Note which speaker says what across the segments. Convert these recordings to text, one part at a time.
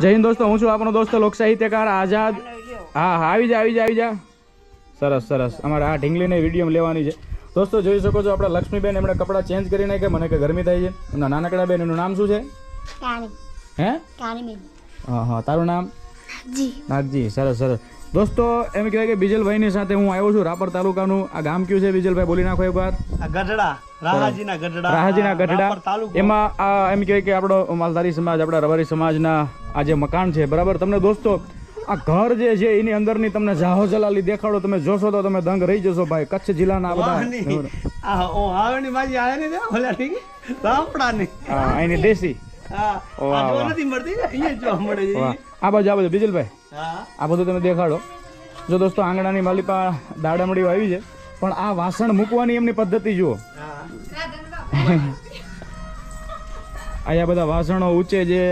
Speaker 1: જય હિન્દ દોસ્તો હું છું આપણો દોસ્તો લોક સાહિત્યકાર આઝાદ હા હા આવી જા આવી જા આવી જા. સરસ સરસ. અમારે આ ઢીંગલીને વીડિયો લેવાની છે. દોસ્તો જોઈ શકો છો આપણા લક્ષ્મીબેન એમણે કપડાં ચેન્જ કરી નાખ્યા. મને કે ગરમી થાય છે. એમના નાનકડા બેન એનું નામ શું છે? હે? હા હા તારું નામ? નાગજી. સરસ સરસ. દોસ્તો એમ કહેવાય કે બીજલભાઈની સાથે હું આવ્યો છું રાપર તાલુકાનું. આ ગામ કયું છે બીજલભાઈ બોલી નાખો એકવાર.
Speaker 2: આ ગઢડા રાહાજીના ગઢડા.
Speaker 1: રાહાજીના ગઢડા. એમાં આ એમ કહેવાય કે આપણો માલધારી સમાજ આપણા રબારી સમાજના આ જે મકાન છે બરાબર? તમને દોસ્તો આ ઘર જે છે એની અંદરની તમને જાહો જલાલી દેખાડો. તમે જોશો તો તમે દંગ રહી જશો ભાઈ. કચ્છ જિલ્લાના આ બધા
Speaker 2: આ ઓ હાવણી બાજી આવે ને ઓલા ઠીક? રાપડાની
Speaker 1: હા, અહીંની દેશી.
Speaker 2: હા આ જોવા નથી મળતી અહીંયા જોવા મળે છે.
Speaker 1: આ બાજુ આ બધું બીજલભાઈ.
Speaker 2: હા.
Speaker 1: આ બધું તમે દેખાડો. જો દોસ્તો આંગણાની માલિપા દાડામડીઓ આવી છે. પણ આ વાસણ મૂકવાની એમની પદ્ધતિ જુઓ.
Speaker 2: હા.
Speaker 1: અહીંયા બધા વાસણો ઊંચે જે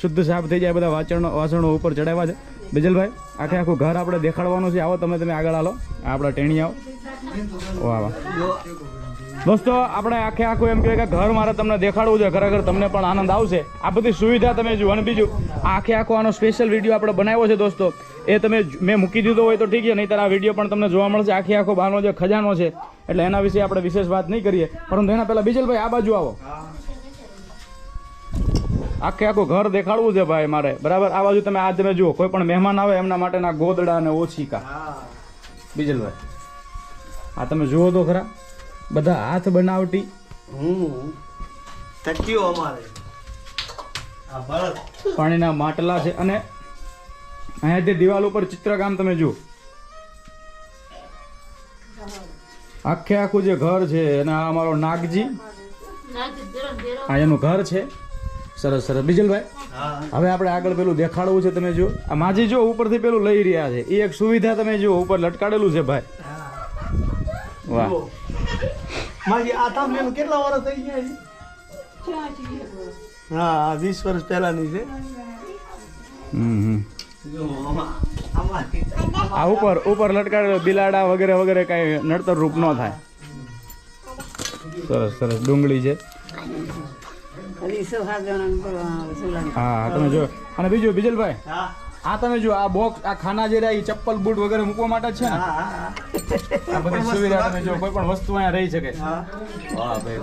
Speaker 1: શુદ્ધ સાફ થઈ જાય, બધા વાસણો વાસણો ઉપર ચડાવ્યા છે. બિજલભાઈ, આખે આખું ઘર આપણે દેખાડવાનું છે. આવો તમે તમે આગળ આવો આપણા ટેણી આવો. વાહ વાહ. દોસ્તો, આપણે આખે આખું એમ કહેવાય કે ઘર મારે તમને દેખાડવું છે. ખરેખર તમને પણ આનંદ આવશે. આ બધી સુવિધા તમે જુઓ. અને બીજું આખે આખો આનો સ્પેશિયલ વીડિયો આપણે બનાવ્યો છે, દોસ્તો. એ તમે મેં મૂકી દીધો હોય તો ઠીક છે નહીં આ વીડિયો પણ તમને જોવા મળશે. આખે આખો બહારનો જે ખજાનો છે. એટલે એના વિશે આપણે વિશેષ વાત નહીં કરીએ. પરંતુ એના પહેલાં બીજલભાઈ, આ બાજુ આવો. આખે આખું ઘર દેખાડવું છે ભાઈ મારે. બરાબર? આ બાજુ તમે આ તમે જુઓ. કોઈ પણ મહેમાન આવે એમના માટેના ગોદડા અને ઓછીકા.
Speaker 2: હા
Speaker 1: બીજલભાઈ આ તમે જુઓ તો ખરા. બધા હાથ બનાવટી.
Speaker 2: તકીઓ અમારે.
Speaker 1: પાણીના માટલા છે અને અહીંયાથી દિવાલ ઉપર ચિત્રકામ તમે જુઓ. આખે આખું જે ઘર છે અને આ અમારો નાગજી. આ એનું ઘર છે. સરસ સરસ. બીજલભાઈ
Speaker 2: હા
Speaker 1: હવે આપણે આગળ પેલું દેખાડવું છે તમે જો આ માજી જો ઉપરથી પેલું લઈ રહ્યા છે. એ એક સુવિધા તમે જો ઉપર લટકાડેલું છે ભાઈ. વાહ.
Speaker 2: માજી આ થાંભલીનું કેટલા વર્ષ થઈ ગયા છે? હા આ વીસ વર્ષ પહેલાની છે.
Speaker 1: હમ આ ઉપર ઉપર લટકાડેલો બિલાડા વગેરે વગેરે કાંઈ નડતર રૂપ ન થાય. સરસ સરસ. ડુંગળી છે. હા તમે જો અને બીજું બીજલભાઈ?
Speaker 2: હા.
Speaker 1: આ તમે જો આ બોક્સ આ ખાના જે રહ્યા ચપ્પલ બૂટ વગેરે મૂકવા માટે છે ને? આ બધી સુવિધા તમે જો કોઈ પણ વસ્તુ અહીંયા રહી શકે. વાહ ભાઈ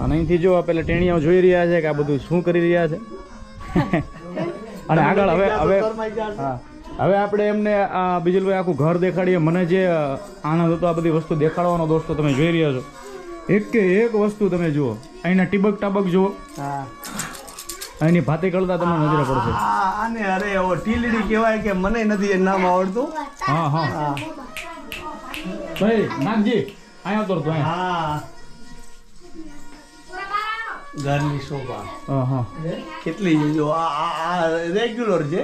Speaker 1: અને અહીંથી જો પેલા ટેણીઓ જોઈ રહ્યા છે કે આ બધું શું કરી રહ્યા છે. અને આગળ હવે હવે હવે આપણે એમને આ બીજલભાઈ આખું ઘર દેખાડીએ. મને જે આનંદ હતો આ બધી વસ્તુ દેખાડવાનો દોસ્તો તમે જોઈ રહ્યા છો. એક કે એક વસ્તુ તમે જુઓ. અહીંના ટીબક ટાબક જુઓ.
Speaker 2: હા.
Speaker 1: અહીંની ભાતી કળતા તમને નજરે પડશે.
Speaker 2: આને અરે ઓ ટીલડી કહેવાય કે મને નથી એ નામ આવડતું.
Speaker 1: હા હા. ભાઈ નાગજી અહીંયા તો અહીંયા.
Speaker 2: હા. ઘરની શોભા.
Speaker 1: હા હા.
Speaker 2: કેટલી જો આ આ રેગ્યુલર છે.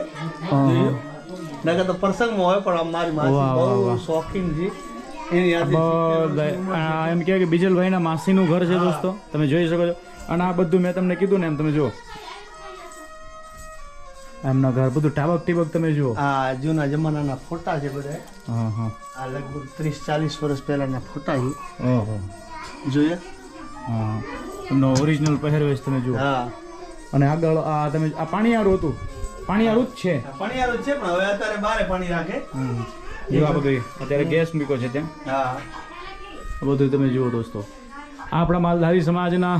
Speaker 2: નકર તો પ્રસંગમાં હોય પણ મારી માસી બહુ શોખીન છે.
Speaker 1: બધા એમ કહેવાય કે બીજલભાઈના માસીનું ઘર છે દોસ્તો તમે જોઈ શકો છો. અને આ બધું મેં તમને કીધું ને એમ તમે જુઓ. એમના ઘર બધું ટાબક ટીબક તમે જુઓ.
Speaker 2: આ જૂના જમાનાના ફોટા છે બધા
Speaker 1: હા હા.
Speaker 2: આ લગભગ ત્રીસ ચાલીસ વર્ષ પહેલાના ફોટા છે.
Speaker 1: ઓહો.
Speaker 2: જોઈએ.
Speaker 1: હા. એમનો ઓરિજિનલ પહેરવેશ તમે જુઓ.
Speaker 2: હા.
Speaker 1: અને આગળ આ તમે આ પાણીયારું હતું. પાણીયારું જ છે.
Speaker 2: પણિયારો છે પણ હવે અત્યારે બારે પાણી રાખે.
Speaker 1: બધું અત્યારે ગેસ મૂક્યો છે ત્યાં.
Speaker 2: હા.
Speaker 1: બધું તમે જુઓ દોસ્તો. આ આપણા માલધારી સમાજના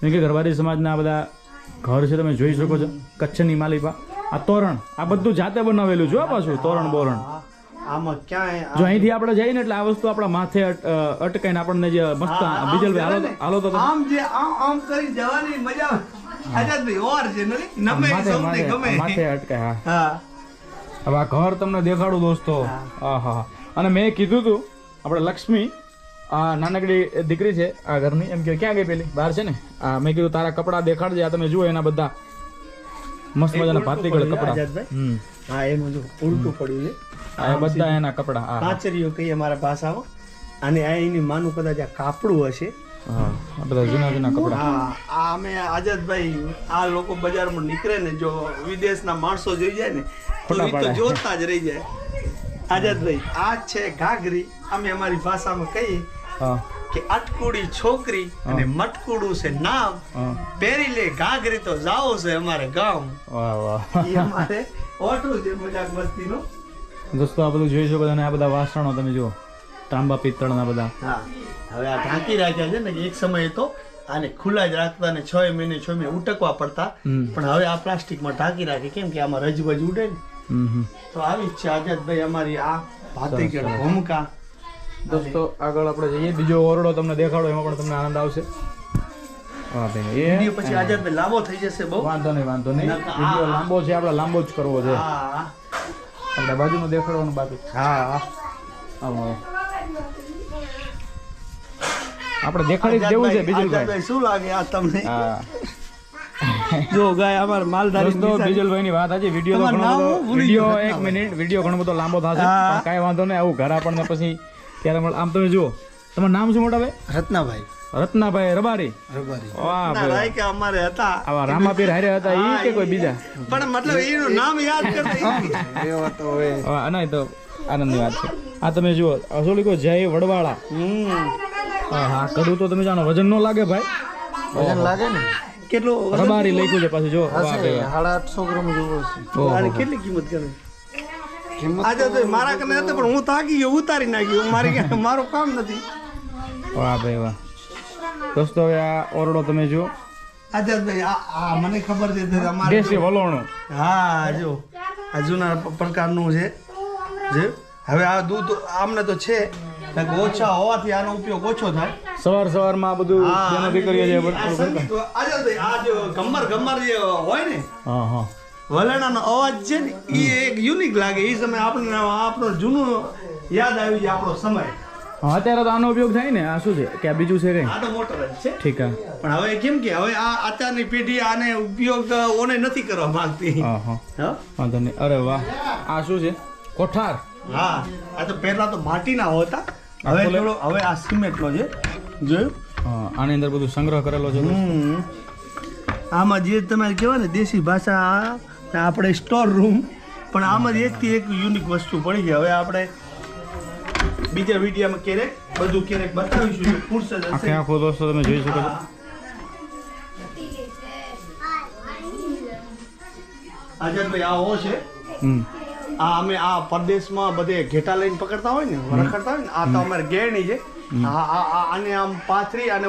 Speaker 1: કે ઘરવારી સમાજના બધા ઘર છે તમે જોઈ શકો છો. કચ્છની માલિપા આ તોરણ આ બધું જાતે બનાવેલું છે પાછું તોરણ બોરણ.
Speaker 2: આમાં ક્યાંય
Speaker 1: જો અહીંથી આપણે જઈએ ને એટલે આ વસ્તુ આપણા માથે અટકાઈને આપણને જે મસ્ત
Speaker 2: આમ
Speaker 1: હાલો. હાલો તો
Speaker 2: આમ જે આમ આમ કરી જવાની મજા આવે. આઝાદભાઈ ઓર છે નમે
Speaker 1: માથે
Speaker 2: સૌને
Speaker 1: માથે
Speaker 2: ગમે.
Speaker 1: માથે અટકાય હા. હવે આ ઘર તમને દેખાડું દોસ્તો. હા. અને મેં કીધું હતું આપણે લક્ષ્મી આ નાનકડી દીકરી છે આ ઘરની એમ કે ક્યાં ગઈ પેલી? બહાર છે ને? આ મેં કીધું તારા કપડાં દેખાડજે આ તમે જુઓ એના બધા. મસ્ત મજાના ભાતીગળ કપડાં.
Speaker 2: હા એનું જો ઉલટું પડ્યું છે.
Speaker 1: આ બધા એના કપડાં.
Speaker 2: કાચરીઓ કહીએ મારા ભાષામાં. અને આ એની માનું કદાચ આ કાપડું હશે.
Speaker 1: હા. આ બધા જૂના જૂના કપડા.
Speaker 2: હા આ અમે આઝાદભાઈ આ લોકો બજારમાં નીકળે ને જો વિદેશના માણસો જોઈ જાય ને તો જોતા જ રહી જાય. આઝાદભાઈ આ છે ઘાઘરી. અમે અમારી ભાષામાં કહીએ કે અટકુડી છોકરી અને મટકુડું છે નામ. પહેરી લે ઘાઘરી તો જાઓ છે અમારે ગામ.
Speaker 1: વાહ વાહ.
Speaker 2: એ અમારે ઓટું છે મજાક મસ્તીનું.
Speaker 1: દોસ્તો આ બધું જોઈ શકો છો અને આ બધા વાસણો તમે જુઓ. તાંબા પિત્તળના બધા.
Speaker 2: હા. હવે આ ઢાંકી રાખ્યા છે ને કે એક સમયે તો આને ખુલ્લા જ રાખતા ને છ મહિને છ મહિને ઉટકવા પડતા. પણ હવે આ પ્લાસ્ટિકમાં ઢાંકી રાખે. કેમ કે આમાં રજબજ ઉડે ને? તો આવી જ છે આઝાદભાઈ અમારી આ ભાતીગઢ
Speaker 1: સરસ.
Speaker 2: ભૂમિકા.
Speaker 1: દોસ્તો આગળ આપણે જઈએ. બીજો ઓરડો તમને દેખાડો એમાં પણ તમને આનંદ આવશે.
Speaker 2: પછી આઝાદભાઈ લાંબો થઈ જશે બહુ.
Speaker 1: વાંધો નહીં વાંધો નહીં. વીડિયો લાંબો છે આપણે લાંબો જ કરવો છે.
Speaker 2: હા.
Speaker 1: આપણે બાજુમાં દેખાડવાનું બાકી.
Speaker 2: હા.
Speaker 1: આવો. આપણે દેખાડી દેવું છે બીજલભાઈ.
Speaker 2: શું લાગે આ તમને? જો ગાય અમાર માલધારી
Speaker 1: દોસ્તો બીજલભાઈ ની વાત આજે વીડિયો તો ઘણો બધો વીડિયો એક મિનિટ વીડિયો ઘણો બધો લાંબો થશે. પણ કાંઈ વાંધો નહીં આવું ઘર આપણને પછી ત્યારે મળે. આમ તમે જુઓ તમારું નામ શું મોટા ભાઈ?
Speaker 2: રત્નાભાઈ.
Speaker 1: રત્નાભાઈ રબારી?
Speaker 2: રબારી.
Speaker 1: વાહ ભાઈ.
Speaker 2: રાય કે અમારે હતા.
Speaker 1: આવા રામાપીર હારે હતા ઈ કે કોઈ બીજા?
Speaker 2: પણ મતલબ એનું નામ યાદ કરતા એવો તો હવે.
Speaker 1: હા ના એ તો આનંદની વાત છે. આ તમે જુઓ અસોલી કોઈ જય વડવાળા.
Speaker 2: હમ.
Speaker 1: હા હા કડું તો તમે જાણો વજન ન લાગે ભાઈ.
Speaker 2: વજન લાગે ને? કેટલો
Speaker 1: રબારી લખ્યું છે પાછું જો.
Speaker 2: સાડા આઠસો ગ્રામ જેવો છે કેટલી કિંમત કરે આજે તો મારા કને હતો પણ હું થાકી ગયો ઉતારી નાખ્યો. મારી મારું કામ નથી.
Speaker 1: વાહ ભાઈ વાહ. દોસ્તો હવે આ ઓરડો તમે જુઓ.
Speaker 2: આઝાદભાઈ આ આ મને ખબર છે અમારે
Speaker 1: દેશી વલોણું.
Speaker 2: હા જો. આ જૂના પ્રકારનું છે. જે હવે આ દૂધ આમને તો છે. ઓછા હોવાથી આનો ઉપયોગ ઓછો થાય.
Speaker 1: સવાર સવારમાં માં બધું તેનો દીકરીઓ જે
Speaker 2: આ
Speaker 1: બધું કરતા.
Speaker 2: સંગીત આઝાદભાઈ આ જો ગમ્મર ગમ્મર જે હોય ને
Speaker 1: હા હા.
Speaker 2: વલણાનો અવાજ છે ને એ એક યુનિક લાગે. એ સમય આપણને આપણો જૂનો યાદ આવી જાય આપણો સમય.
Speaker 1: હા અત્યારે તો આનો ઉપયોગ થાય ને આ શું છે કે આ બીજું છે કઈ?
Speaker 2: આ તો મોટર જ છે.
Speaker 1: ઠીક
Speaker 2: પણ હવે કેમ કે હવે આ અત્યારની પેઢી આને ઉપયોગ ઓને નથી કરવા માંગતી.
Speaker 1: હા. હા? વાંધો નહીં. અરે વાહ. આ શું છે? કોઠાર.
Speaker 2: હા આ તો પહેલા તો માટીના હોતા. હવે? થોડો હવે આ સિમેન્ટનો છે. જોયું?
Speaker 1: આની અંદર બધું સંગ્રહ કરેલો છે.
Speaker 2: આમાં જે તમારે કહેવાય ને દેશી ભાષા આપણે સ્ટોર રૂમ પણ આમાં જ એકથી એક યુનિક વસ્તુ પડી છે. હવે આપણે બીજા વિડીયામાં ક્યારેક બધું ક્યારેક બતાવીશું ફુરસદ
Speaker 1: આખે આખો દોસ્તો તમે જોઈ શકો છો.
Speaker 2: આઝાદભાઈ આ હો છે.
Speaker 1: હમ.
Speaker 2: આ અમે આ પરદેશમાં બધે ઘેટા લઈને પકડતા હોય ને રખડતા હોય ને આ તો અમારે ગેરણી છે. આને આમ પાથરી અને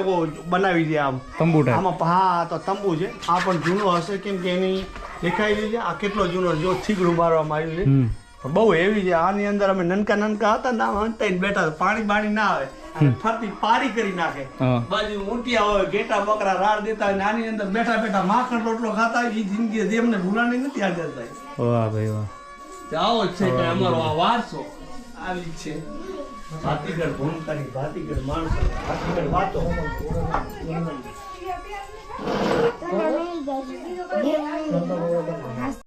Speaker 2: બનાવી દે આમ.
Speaker 1: તંબુ
Speaker 2: આમાં હા તો તંબુ છે. આ પણ જૂનો હશે કેમ કે એની દેખાઈ રહી છે. આ કેટલો જૂનો જો થીગડું મારવામાં આવ્યું છે. બહુ એવી છે. આની અંદર અમે નનકા નનકા હતા ને હંતાઈને બેઠા. પાણી બાણી ના આવે. ફરતી પારી કરી નાખે. બાજુ ઊંટિયા હોય ઘેટા બકરા રાડ દેતા હોય આની અંદર બેઠા બેઠા માખણ રોટલો ખાતા હોય. એ જિંદગી હજી અમને ભૂલાણી નથી થાય.
Speaker 1: વાહ ભાઈ વાહ.
Speaker 2: જાઓ છે કે અમારો આ વારસો. આવી છે. ભાતીગર ભૂમતાની ભાતીગર માણસો. ભાતીગર વાતો Thank you.